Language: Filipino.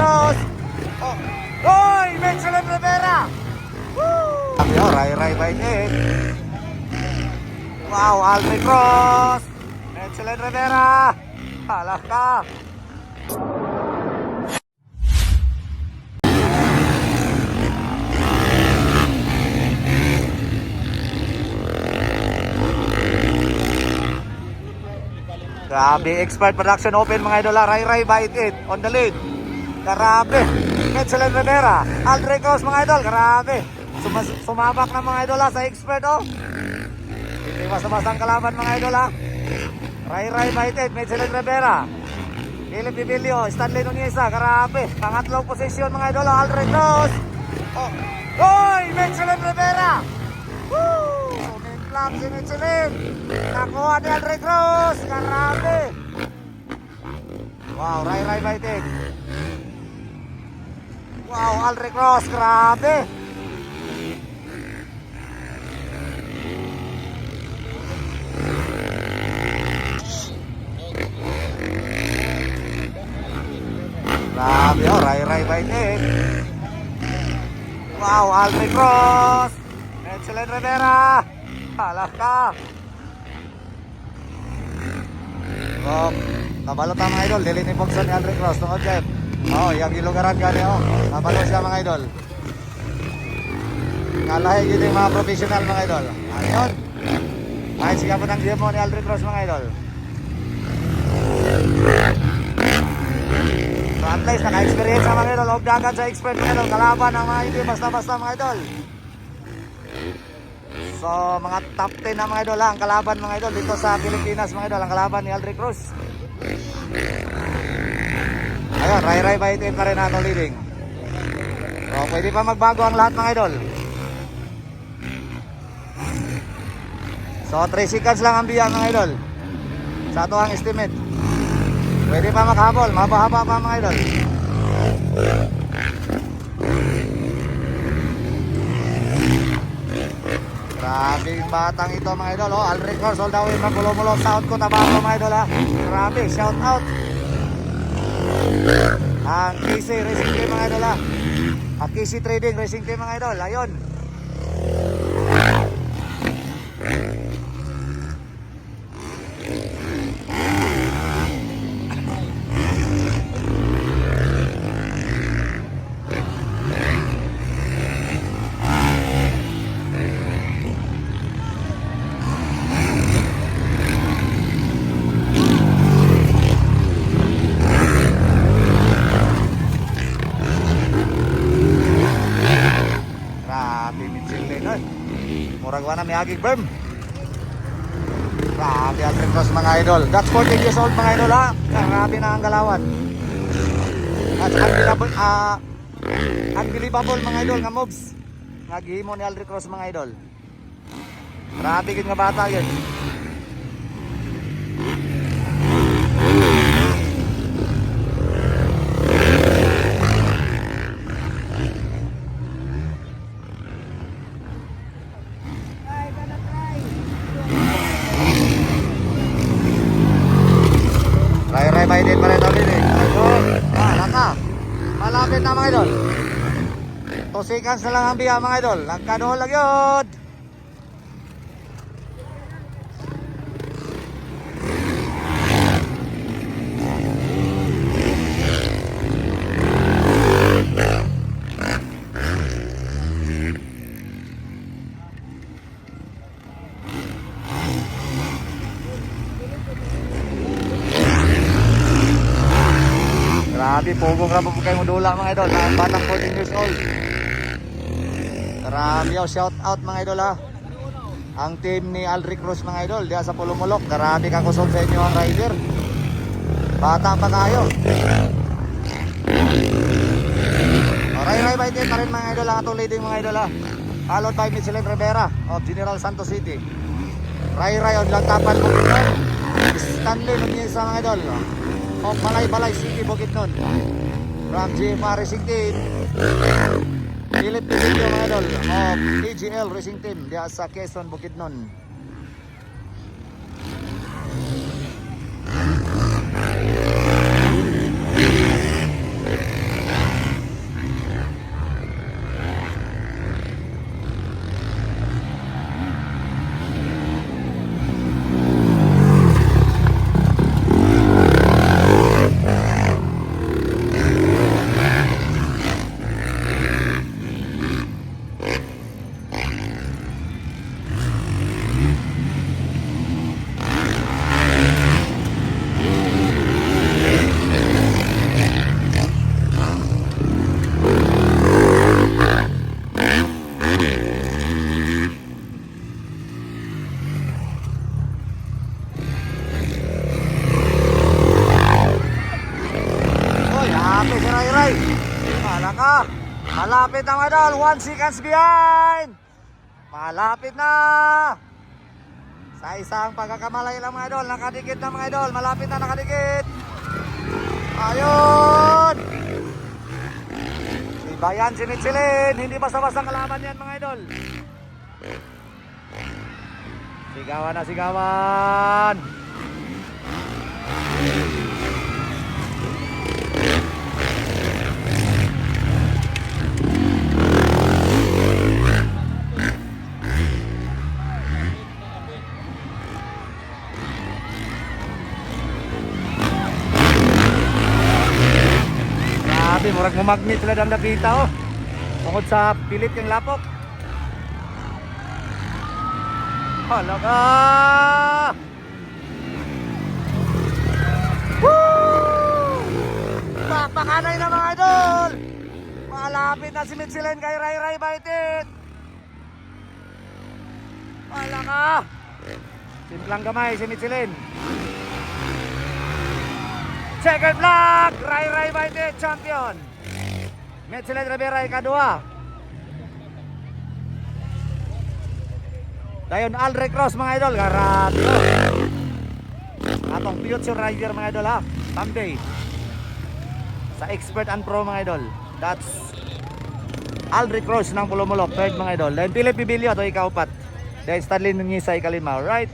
Cruz. Oh, Hoy! Michelin Rivera! Woo! Sabi oh, Ray Ray by it. Wow, Alfred Cruz! Michelin Rivera! Halak ka! Grabe, expert production open mga idol. ah. Ray Ray Bite It on the lead. Grabe. Michelin Rivera. Aldre Cruz mga idol. Grabe. Sumas sumabak na mga idol ah, sa expert oh. Hindi mas-masang kalaban mga idol ah. Ray Ray It. Michelin Rivera. Philip Vivilio. Stanley Nuneza. Grabe. Pangatlong posisyon mga idol. Aldre Cruz. Oh. Hoy! Michelin Rivera. Woo! Sumimplang si Michelin. Nakuha ni Aldre Cruz. Grabe. Wow, Ray Ray Baitik. Wow, Aldre Cruz. Grabe. Grabe, oh, Ray Ray Baitik. Wow, Aldre Cruz. Excellent Rivera. Halak ka. Oh, kabalo ta mga idol, dili ni Pogson ni Aldrin Cross tungod kay. Oh, yang gilugaran gani oh. Kabalo siya mga idol. Kalahi yun yung mga professional mga idol. Ayun. Ay, siya po ng demo ni Aldrin Cross mga idol. Least, naka-experience sa mga idol. Huwag dagat sa expert mga idol. Kalaban ng mga hindi basta-basta mga idol. So, mga top 10 na mga idol lang, kalaban mga idol dito sa Pilipinas mga idol, ang kalaban ni Aldrich Cruz. Ayun, Ray Ray Baitin pa rin natin leading. So, pwede pa magbago ang lahat mga idol. So, 3 seconds lang ang biya mga idol. Sa ito ang estimate. Pwede pa maghabol, mabahaba pa mga idol. Grabe batang ito mga idol. Oh, Alric Horse all the way from Mulo-Mulo South ko Tabaco mga idol ha. Grabe, shout out. Ang KC Racing Team mga idol ha. Ang KC Trading Racing Team mga idol. Ayun. Murag wala may agig berm. Grabe, Alfred Cross mga idol. That's 14 years old mga idol ha. Grabe na ang galawan. At unbelievable, ah, unbelievable mga idol nga moves. Nga gihimo ni Aldrich Cross mga idol. Grabe gid nga bata yun. Biden pa rin kami eh. Ayun. Ah, laka. Malapit na mga idol. 2 seconds na lang ang biya mga idol. Nagkadool lang yun. Grabe, pugong rabo po kayo mudula mga idol. Na batang 14 years old. Grabe, oh, shout out mga idol ha. Ang team ni Alric Cruz mga idol, diya sa Pulumulok. Grabe ka kusog sa inyo ang rider. Bata pa kayo. Alright, right, right, pa rin mga idol ang atong leading mga idol ha. Followed by Michelin Rivera of General Santos City. Ray Ray on Lantapan Bukidnon. Stanley Nunez mga idol. Of Balay Balay City Bukidnon. From GMR Racing Team. Philip Pisilio mga idol of AGL Racing Team diya sa Quezon Bukidnon. Ay! Wala ka! Malapit na mga idol! One seconds behind! Malapit na! Sa isang pagkakamalay lang mga idol, nakadikit na mga idol, malapit na nakadikit! Ayun! Si Bayan sinitsilin, hindi basta-basta kalaban yan mga idol. Sigawan na sigawan! Grabe, murag mamagnet sila dang nakita oh. Tungkol sa pilit yung lapok. Halaga! Woo! Papakanay na mga idol! Malapit na si Mitchellen kay Ray Ray Baitit! Halaga! Simplang gamay si Mitchellen. Checkered flag! Ray Ray Baitit, champion! Mitchellen Rivera, ikadua. Dayon Alre Cross mga idol, oh. Atong future rider mga idol ha, someday. Sa expert and pro mga idol. That's Alre Cross ng Pulumulok, third mga idol. Then Philip Bibilio, to ikaupat. Then Stanley Nungi sa ikalima, right?